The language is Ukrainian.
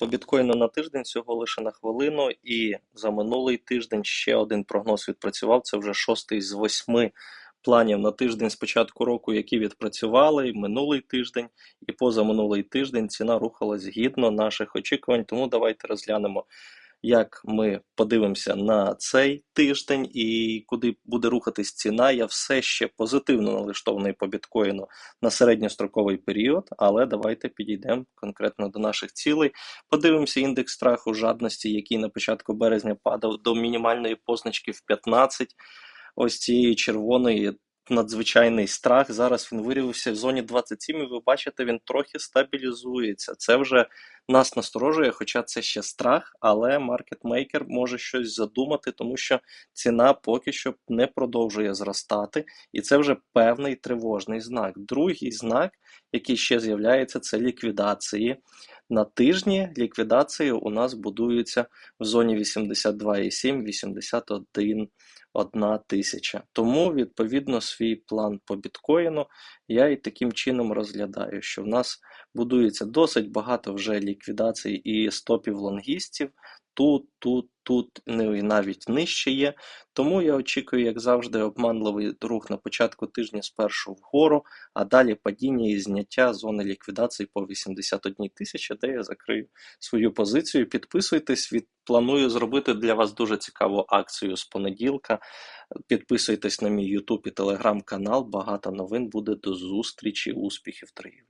По біткоїну на тиждень всього лише на хвилину, і за минулий тиждень ще один прогноз відпрацював. Це вже шостий з восьми планів на тиждень з початку року, які відпрацювали і минулий тиждень, і позаминулий тиждень ціна рухалась згідно наших очікувань. Тому давайте розглянемо, як ми подивимося на цей тиждень і куди буде рухатись ціна. Я все ще позитивно налаштований по біткоїну на середньостроковий період, але давайте підійдемо конкретно до наших цілей. Подивимося індекс страху жадності, який на початку березня падав до мінімальної позначки в 15. Ось цієї червоної надзвичайний страх. Зараз він вирівнявся в зоні 27, і ви бачите, він трохи стабілізується. Це вже нас насторожує, хоча це ще страх, але маркетмейкер може щось задумати, тому що ціна поки що не продовжує зростати, і це вже певний тривожний знак. Другий знак, який ще з'являється, це ліквідації. На тижні ліквідації у нас будуються в зоні 82,7, 81 одна тисяча. Тому, відповідно, свій план по біткоїну я і таким чином розглядаю, що в нас будується досить багато вже ліквідацій і стопів лонгістів. Тут, тут, тут, ну і навіть нижче є. Тому я очікую, як завжди, обманливий рух на початку тижня спершу вгору, а далі падіння і зняття зони ліквідації по 81 тисячі, де я закрию свою позицію. Підписуйтесь, від планую зробити для вас дуже цікаву акцію з понеділка. Підписуйтесь на мій YouTube і Telegram канал. Багато новин буде до зустрічі, успіхів, торгів.